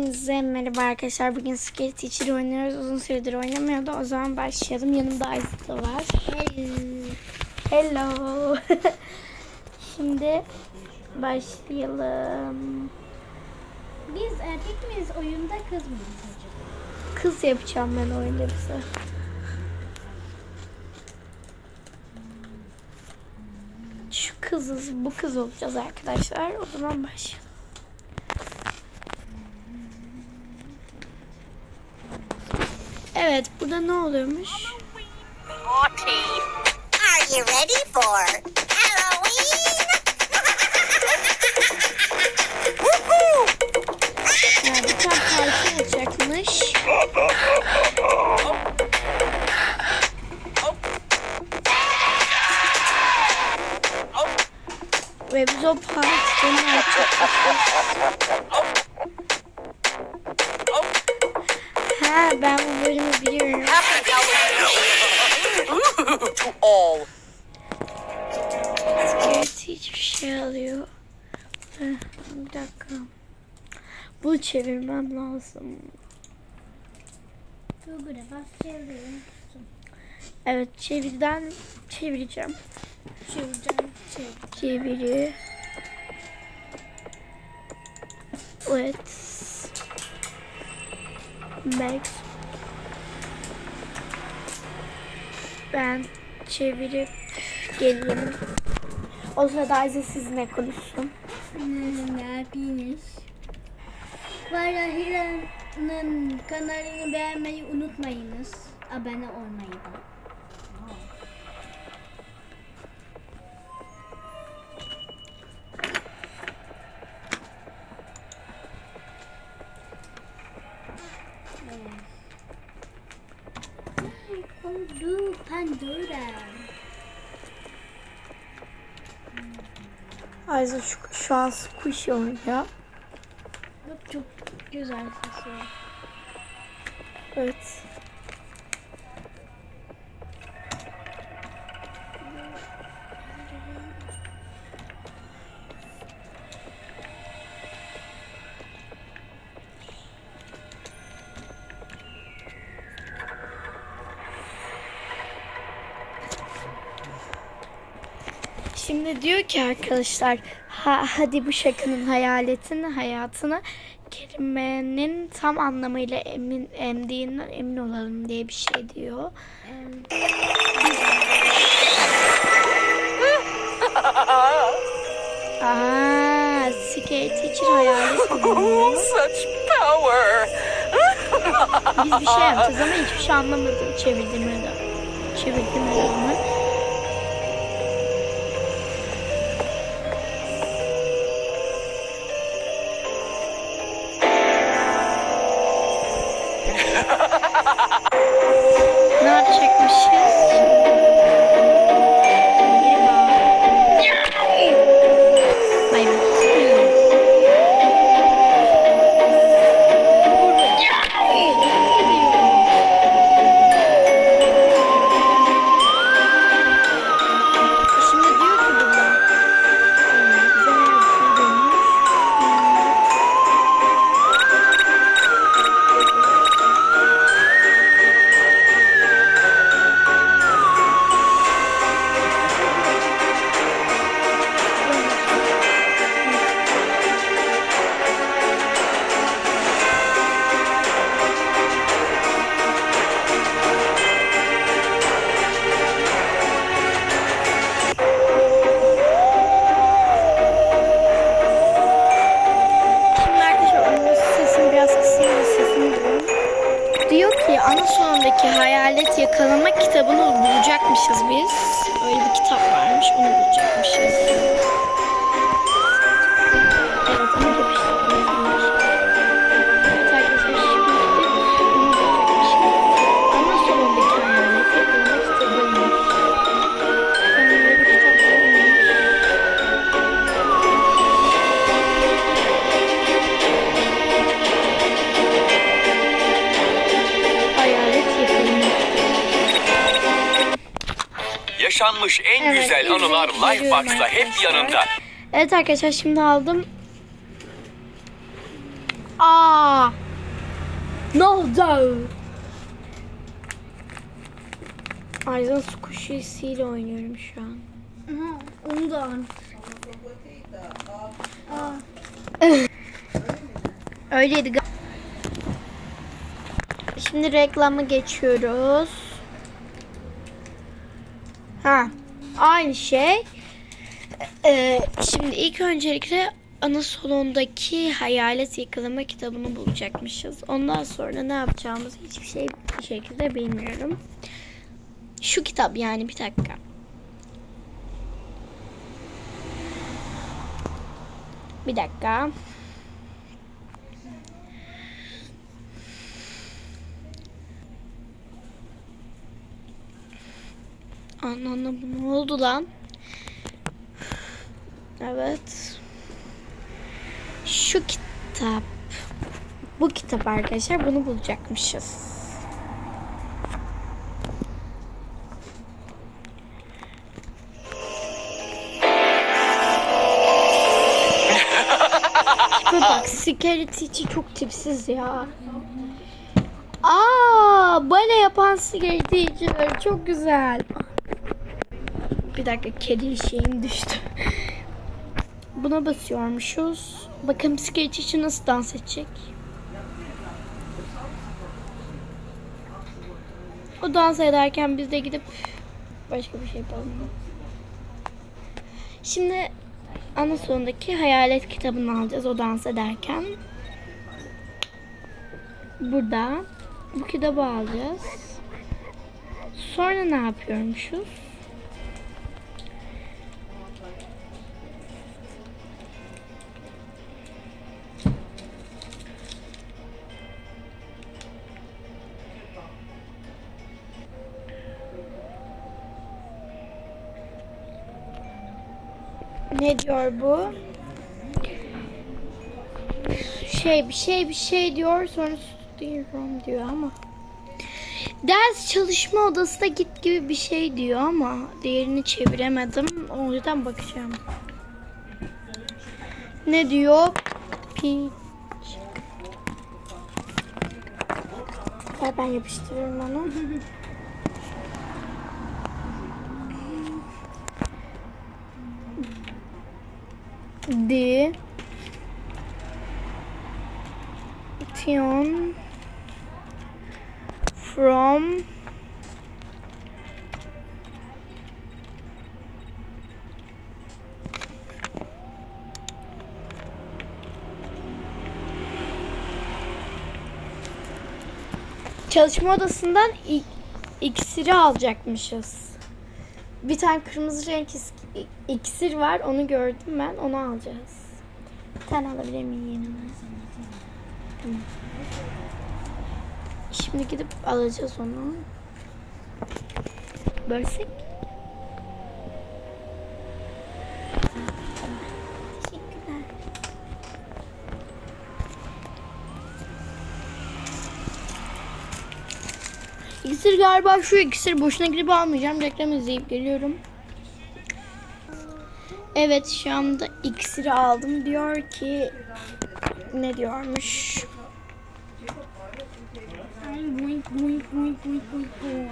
Hepinize merhaba arkadaşlar. Bugün Scary Teacher oynuyoruz. Uzun süredir oynamıyordu. O zaman başlayalım. Yanımda Aziz de var. Hello. Şimdi başlayalım. Biz erkek miyiz oyunda kız mıyız acaba? Kız yapacağım ben oyunda bize. Şu kızız, bu kız olacağız arkadaşlar. O zaman başlayalım. Evet, burada ne oluyormuş? Are you ready for Halloween? Yani tane parti olacakmış. Ve biz o partide ne Ha ben bu bölümü biliyorum. Scary Teacher şey alıyor. Bir dakika. Bunu çevirmem lazım. Google'a bak çevireyim. Evet çeviriden çevireceğim. Çevireceğim. Çevir. Çeviri. Evet. Max. Ben çevirip geleyim. O sırada Ayza sizinle konuşsun. Ne yapıyorsunuz? Var ya Hira'nın kanalını beğenmeyi unutmayınız. Abone olmayı da. Ayza şu, şu an squishy oynuyor. Çok güzel sesi. Evet. Şimdi diyor ki arkadaşlar ha, hadi bu şakanın hayaletini hayatını kelimenin tam anlamıyla emin emdiğinden emin olalım diye bir şey diyor. Aa, scary teacher hayalet. Such power. Biz bir şey yapacağız ama hiçbir şey anlamadım çevirdirmeden. Çevirdirmeden ama. ne yapacakmışız? Geri Yaşanmış en Evet, güzel anılar Lifebox'ta hep yanında. Evet arkadaşlar şimdi aldım. Aa. Ne oldu? Arizona Squishy ile oynuyorum şu an. Aha, onu da Öyleydi. Şimdi reklama geçiyoruz. Ha, aynı şey. Ee, şimdi ilk öncelikle ana salondaki hayalet yakalama kitabını bulacakmışız. Ondan sonra ne yapacağımızı hiçbir şey bir şekilde bilmiyorum. Şu kitap yani bir dakika. Bir dakika. Ananı bu ne oldu lan? Evet. Şu kitap. Bu kitap arkadaşlar bunu bulacakmışız. Tipe bak Security içi çok tipsiz ya. Aa, bale yapan Security teacher çok güzel. Bir dakika kedi şeyim düştü. Buna basıyormuşuz. Bakın Security için nasıl dans edecek. O dans ederken biz de gidip başka bir şey yapalım. Şimdi ana sonundaki hayalet kitabını alacağız o dans ederken. Burada bu kitabı alacağız. Sonra ne yapıyormuşuz? Ne diyor bu? Şey bir şey bir şey diyor sonra diyorum diyor ama. Ders çalışma odasına git gibi bir şey diyor ama diğerini çeviremedim. O yüzden bakacağım. Ne diyor? Ver ben yapıştırırım onu. D Tion. From. Çalışma odasından i- iksiri alacakmışız. Bir tane kırmızı renk iksir var. Onu gördüm ben. Onu alacağız. Bir tane alabilir miyim? Tamam. Şimdi gidip alacağız onu. Bölsek. İksir galiba şu iksir boşuna gidip almayacağım. Reklam izleyip geliyorum. Evet şu anda iksiri aldım. Diyor ki ne diyormuş? ay, boink, boink, boink, boink, boink, boink.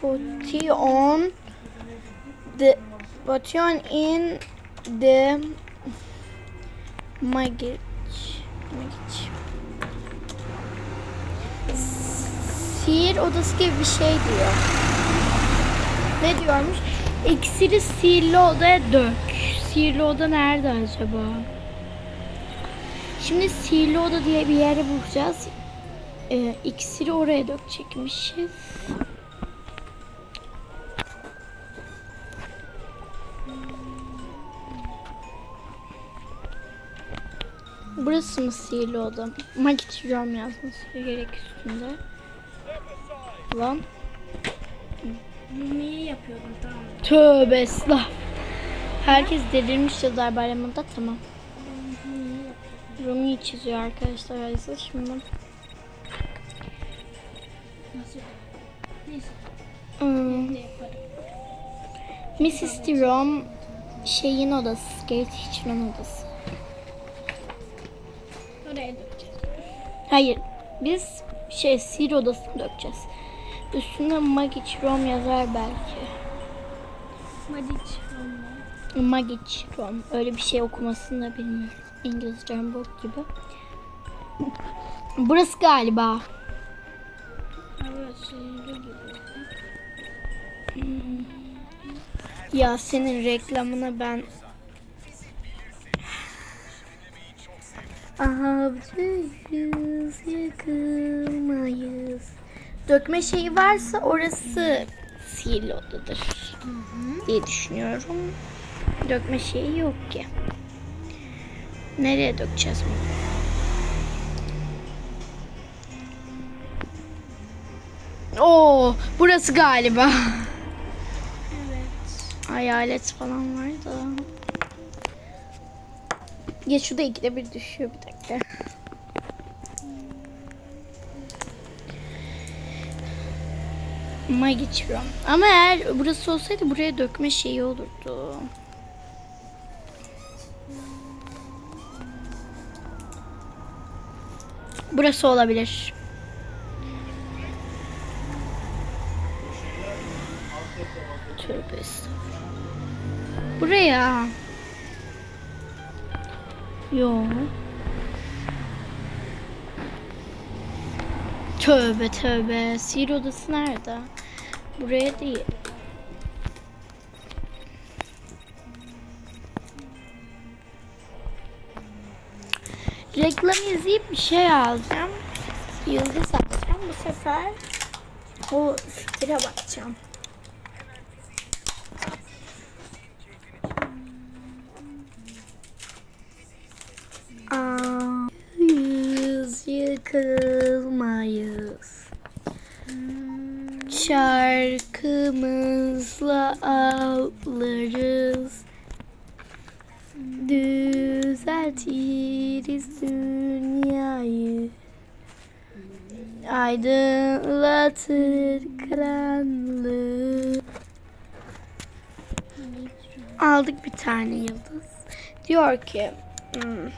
Put on the put on in the magic magic sihir odası gibi bir şey diyor. Ne diyormuş? İksiri sihirli odaya dök. Sihirli oda nerede acaba? Şimdi sihirli oda diye bir yere bulacağız. Ee, iksiri oraya dökecekmişiz. Burası mı sihirli oda? Magic room yazması gerek üstünde. Lan. Yemeği yapıyordum tamam. Tövbe estağfurullah. Herkes delirmiş yazar bayramında tamam. Rumi'yi çiziyor arkadaşlar Ayşe şimdi. Nasıl? Neyse. Hmm. Mrs. Dirom şeyin odası, Skate Teacher'ın odası. Oraya dökeceğiz. Hayır. Biz şey sihir odasını dökeceğiz. Üstüne Magic Rom yazar belki. Madiç. Magic Rom. Öyle bir şey okumasını da bilmiyorum. İngilizcem bok gibi. Burası galiba. Evet, sihirli gibi. Ya senin reklamına ben Avcıyız yıkılmayız. Dökme şeyi varsa orası sihirli odadır diye düşünüyorum. Dökme şeyi yok ki. Nereye dökeceğiz bunu? Oo, burası galiba. Evet. Hayalet falan var da. Ya şurada ikide bir düşüyor bir dakika. Ama geçiyorum. Ama eğer burası olsaydı buraya dökme şeyi olurdu. Burası olabilir. Tövbe. Buraya. Yo. Tövbe tövbe. Sihir odası nerede? Buraya değil. Reklam izleyip bir şey alacağım. Yıldız alacağım. Bu sefer o fikre bakacağım. Ayız yıkılmayız. Şarkımızla ağlarız. Düzeltiriz dünyayı. Aydınlatır karanlığı. Aldık bir tane yıldız. Diyor ki hmm.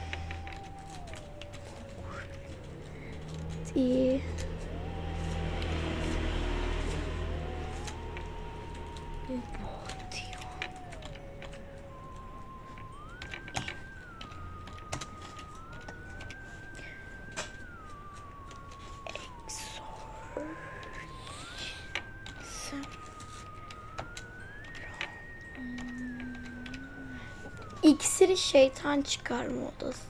İksiri şeytan çıkarma odası.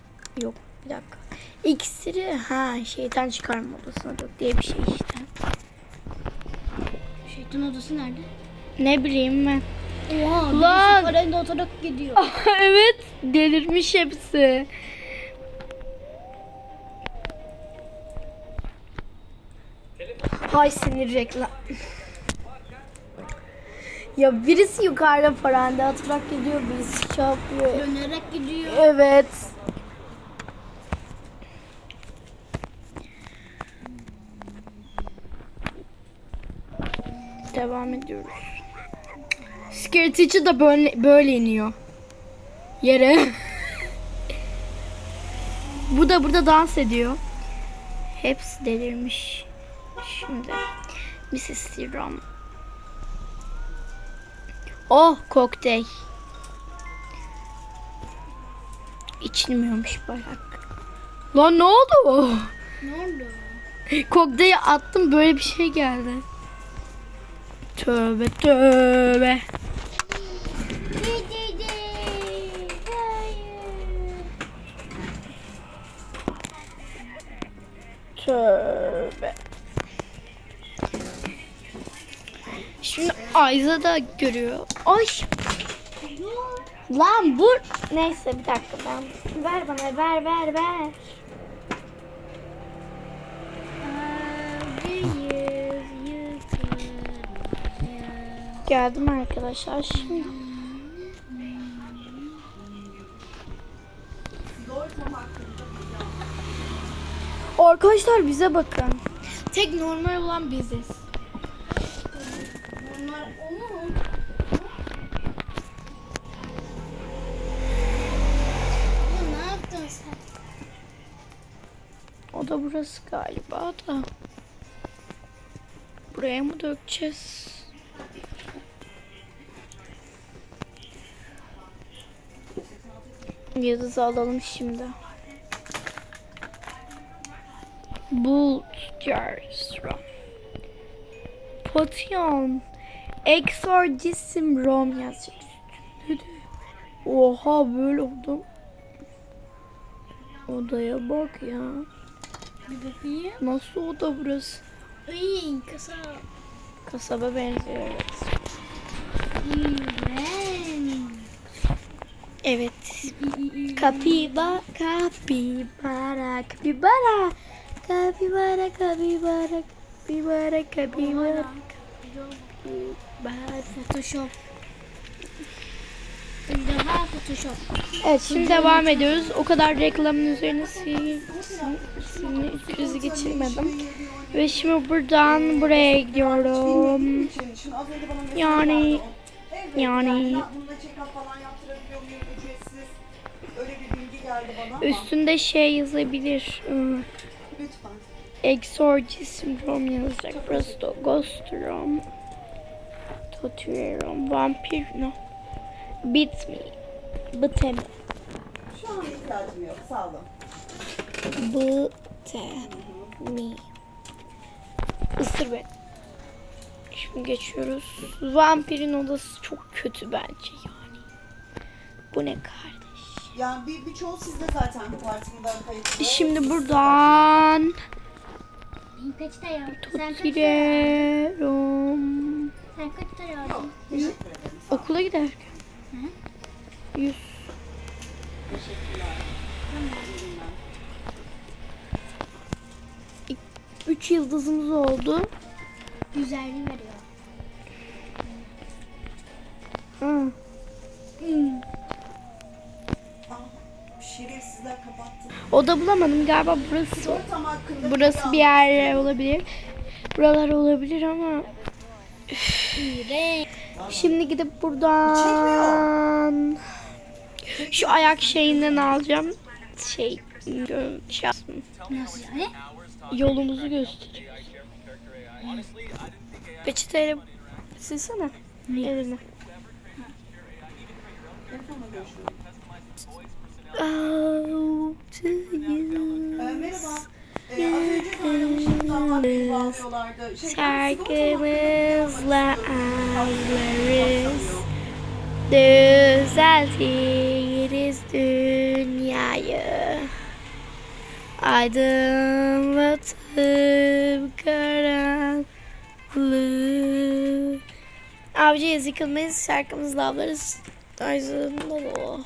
Yok bir dakika. İksiri ha şeytan çıkarma odasına dök diye bir şey işte. Şeytan odası nerede? Ne bileyim ben. Oha, Lan! parayla otarak gidiyor. evet delirmiş hepsi. Hay sinir reklam. Ya birisi yukarıda paranda atarak gidiyor, birisi şey yapıyor. Dönerek gidiyor. Evet. Devam ediyoruz. Scary Teacher da böyle, böyle iniyor. Yere. Bu da burada dans ediyor. Hepsi delirmiş. Şimdi Mrs. Serum. Oh kokteyl. İçilmiyormuş bayarak. Lan ne oldu? Ne oldu? Kokteyli attım böyle bir şey geldi. Tövbe tövbe. Tövbe. Şimdi Ayza da görüyor. Ay. Lan bu neyse bir dakika ben ver bana ver ver ver. Geldim arkadaşlar şimdi. Arkadaşlar bize bakın. Tek normal olan biziz. O da burası galiba da. Buraya mı dökeceğiz? Yıldızı alalım şimdi. Bolt jars. Potion. Exorcism Rom de. Oha böyle oldum. Odaya bak ya. Bir bakayım. Nasıl oda burası? Iy kasa. Kasaba benziyor evet. İğrenç. Evet. Kapiba, kapibara, kapibara, kapibara, kapibara, kapibara, kapibara, kapibara. Photoshop. Daha Photoshop. Evet şimdi devam ediyoruz. O kadar reklamın üzerine krizi geçirmedim. Ve şimdi buradan buraya gidiyorum. Yani yani Bunda check-up falan yaptırabiliyor muyum ücretsiz? Öyle bir bilgi geldi bana ama üstünde şey yazabilir. ıı, lütfen. Exorcism Rom yazacak. Burası da Ghost Rom. Tatuerom. Vampir no. Bit me. Bite mi? Şu an ihtiyacım yok. Sağ olun. Bite mi. Isır beni. Şimdi geçiyoruz. Vampirin odası çok kötü bence yani. Bu ne kardeş? Yani bir birçoğu sizde zaten kuartında kayıtlı. Şimdi buradan kaçta yavrum? Sen kaçta yavrum? Sen yavrum? Teşekkür ederim. Okula giderken. Yüz. İ- Üç yıldızımız oldu. Güzelliği veriyor. Hı. Şerefsizler kapattı. Oda bulamadım galiba burası. Burası bir yer olabilir. Buralar olabilir ama İğrenç. şimdi gidip buradan şu ayak şeyinden alacağım. Şey, şey. Nasıl yani? yolumuzu gösteriyor. Peçeteyle silsene elini. Oh, to you. Bağlıyorlardı. Şey, Şarkımızla ağlarız. Düzeltiriz dünyayı. Aydınlatıp karanlığı. Avcıyız yıkılmayız şarkımızla avlarız. Tarzında o.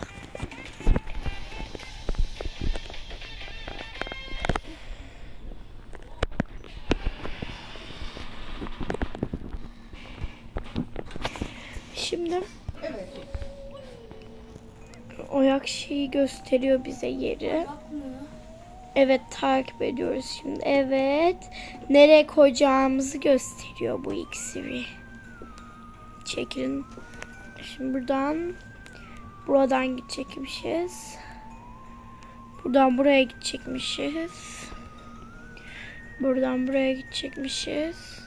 Oyak şeyi gösteriyor bize yeri. Evet takip ediyoruz şimdi. Evet. Nereye koyacağımızı gösteriyor bu iksiri. Çekilin. Şimdi buradan buradan gidecekmişiz. Buradan buraya gidecekmişiz. Buradan buraya gidecekmişiz.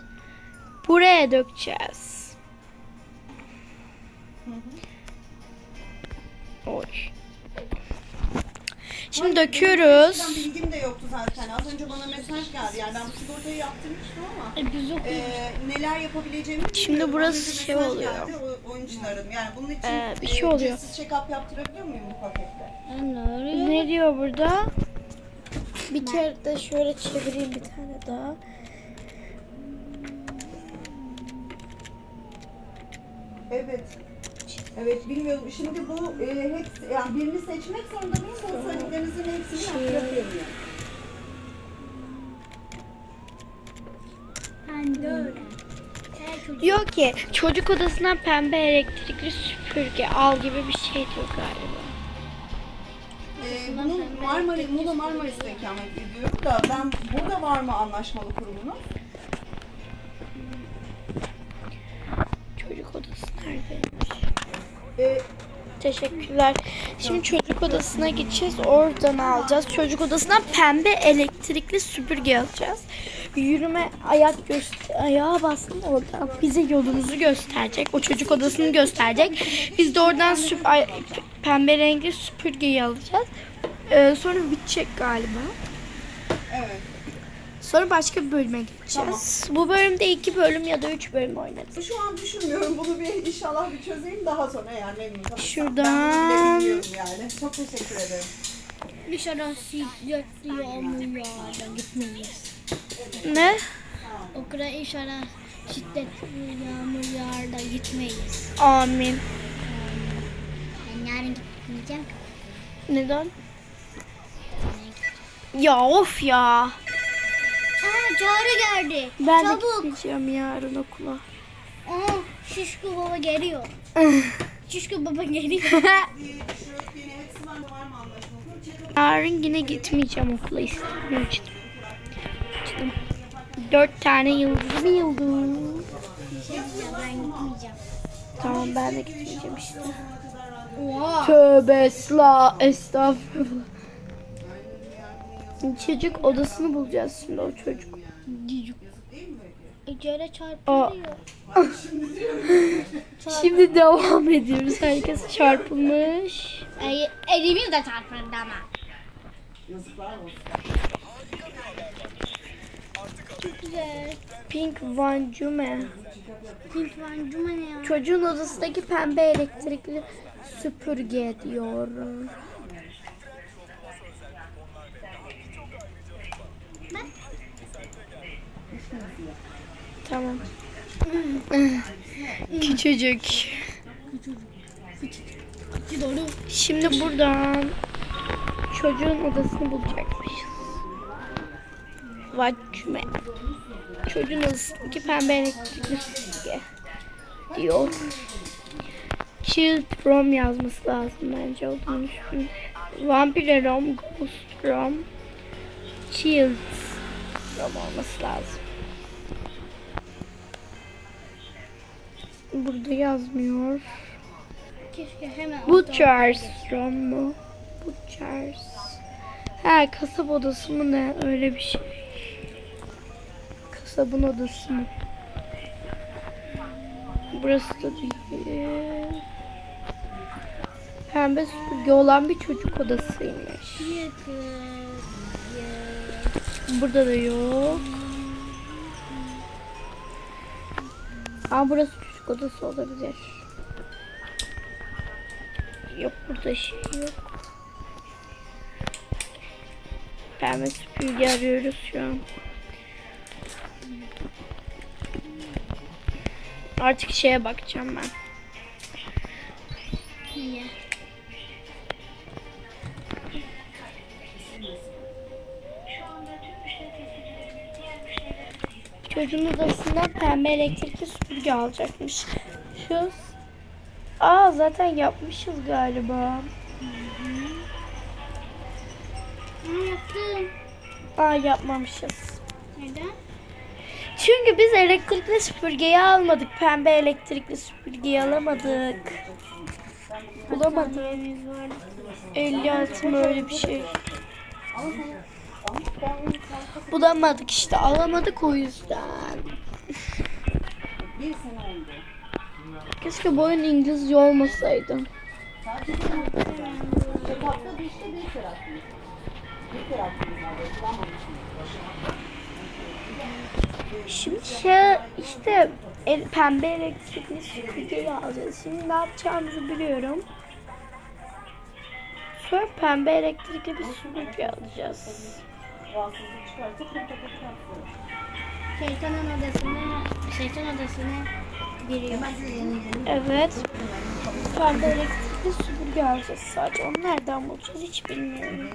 Buraya dökeceğiz. Oy. Şimdi döküyoruz. Ben bilgim de yoktu zaten. Az önce bana mesaj geldi. Yani ben bu sigortayı yaptırmıştım ama Biz yok. e, neler yapabileceğimi Şimdi burası şey oluyor. Geldi, o- oyuncuların. Yani bunun için Ee, bir e, şey oluyor. ücretsiz check-up yaptırabiliyor muyum bu pakette? Ne oluyor? Ne diyor burada? Bir kere de şöyle çevireyim bir tane daha. Evet. Evet bilmiyorum. Şimdi bu e, hepsi, yani birini seçmek zorunda mıyım? Bu söylediklerinizin hepsini çocuk Diyor ki çocuk odasından pembe elektrikli süpürge. Al gibi bir şey diyor galiba. Ee, bunun Marmaris, Muğla Marmaris'te ikamet ediyorum da ben burada var mı anlaşmalı kurumunuz? Çocuk odası neredeymiş? Ee, Teşekkürler. Şimdi çocuk odasına gideceğiz. Oradan alacağız. Çocuk odasından pembe elektrikli süpürge alacağız. Yürüme ayak göster ayağa bastım oradan. Bize yolumuzu gösterecek. O çocuk odasını gösterecek. Biz de oradan süp pembe renkli süpürgeyi alacağız. Ee, sonra bitecek galiba. Evet. Sonra başka bir bölüme geçeceğiz. Bu bölümde iki bölüm ya da üç bölüm oynarız. Şu an düşünmüyorum. Bunu bir inşallah bir çözeyim. Daha sonra eğer memnun kalırsam. Şuradan- Ben bunu bile bilmiyorum yani. Çok teşekkür ederim. Dışarı şiddetli yağmur yağdı gitmeyiz. Ne? Okula inşallah şiddetli yağmur yağar da gitmeyiz. Amin. Ben yarın gitmeyeceğim. Neden? Ya of ya. Çağrı geldi. Ben de Çabuk. gideceğim yarın okula. Aa şişko baba geliyor. şişko baba geliyor. Yarın yine gitmeyeceğim okula istemiyorum. İşte Dört tane yıldız bir yıldız. ben gitmeyeceğim. Tamam ben de gitmeyeceğim işte. Oha. Tövbe esla estağfurullah. Çocuk odasını bulacağız şimdi o çocuk. İçeri Aa. çarpılıyor. Şimdi devam ediyoruz. Herkes çarpılmış. Ay, elimiz de çarpıldı ama. Yazıklar olsun. Çok güzel. Pink Van Jume. Pink Van Cuma ne ya? Çocuğun odasındaki pembe elektrikli süpürge diyor. Tamam. Küçücük. Şimdi buradan çocuğun odasını bulacakmışız. Vacüme. Çocuğun odasındaki pembe elektrikli süpürge diyor. Child Rom yazması lazım bence olduğunu düşünüyorum. Vampire Rom, Ghost Rom, Child Rom olması lazım. Burada yazmıyor. Keşke hemen Butchers Rom mu? Butchers. Ha kasap odası mı ne? Öyle bir şey. Kasabın odası mı? Burası da değil. Pembe süpürge olan bir çocuk odasıymış. Burada da yok. Aa burası çocuk odası olabilir. Yok burada şey yok. Pembe süpürge arıyoruz şu an. Artık şeye bakacağım ben. Niye? Çocuğun odasından pembe elektrikli süpürge alacakmış. Şu Aa zaten yapmışız galiba. Aa yaptım. Aa yapmamışız. Neden? Çünkü biz elektrikli süpürgeyi almadık. Pembe elektrikli süpürgeyi alamadık. Bulamadık. 56 mı öyle bir şey. Bulamadık işte. Alamadık o yüzden. Keşke bu oyun İngilizce olmasaydı. Şimdi şey işte el, pembe elektrikli süpürgeyi alacağız. Şimdi ne yapacağımızı biliyorum. Sonra pembe elektrikli bir süpürge alacağız. Rahatsızlık çıkarsa tık yapsın. Şeytanın odasına, şeytan odasına giriyor. Evet. Pembe elektrikli süpürge alacağız sadece. Onu nereden bulacağız hiç bilmiyorum.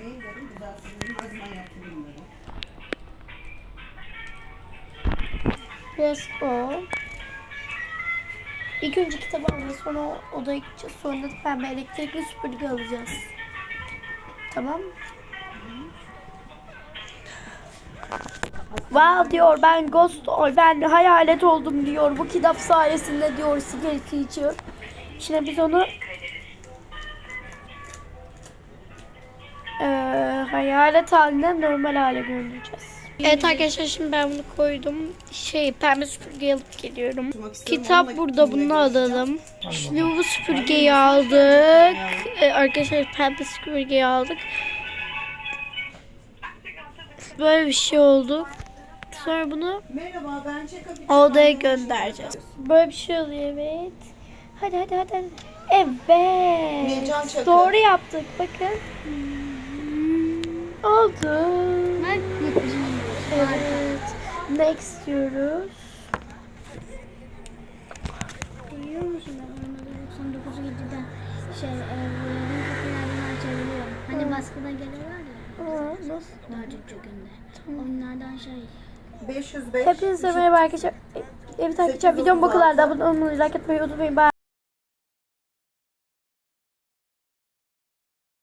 Biraz o. İlk önce kitabı alacağız. Sonra o- odaya gideceğiz. Sonra da pembe elektrikli süpürge alacağız. Tamam mı? Wow diyor ben ghost ben hayalet oldum diyor bu kitap sayesinde diyor sigareti içiyor. Şimdi biz onu e, hayalet haline normal hale göndereceğiz. Evet arkadaşlar şimdi ben bunu koydum. Şey pembe süpürge alıp geliyorum. Kitap burada bunu alalım. Şimdi bu süpürgeyi aldık. Arkadaşlar pembe süpürgeyi aldık. Böyle bir şey oldu. Sonra bunu Merhaba ben odaya göndereceğiz. Böyle bir şey oluyor evet. Hadi hadi hadi. hadi. Evet. Doğru yaptık bakın. Oldu. Bak gökyüzüne Evet. Next diyoruz. Biliyor musun ben normalde 99 geceden şey e, boyadığım kapılardan açabiliyorum. Hani baskıda geliyorlar ya. Aa, nasıl? Dördüncü günde. Onlardan şey 505. Hepinize merhaba arkadaşlar. Evet arkadaşlar videom bu kadar da abone olmayı, like etmeyi unutmayın. Bye.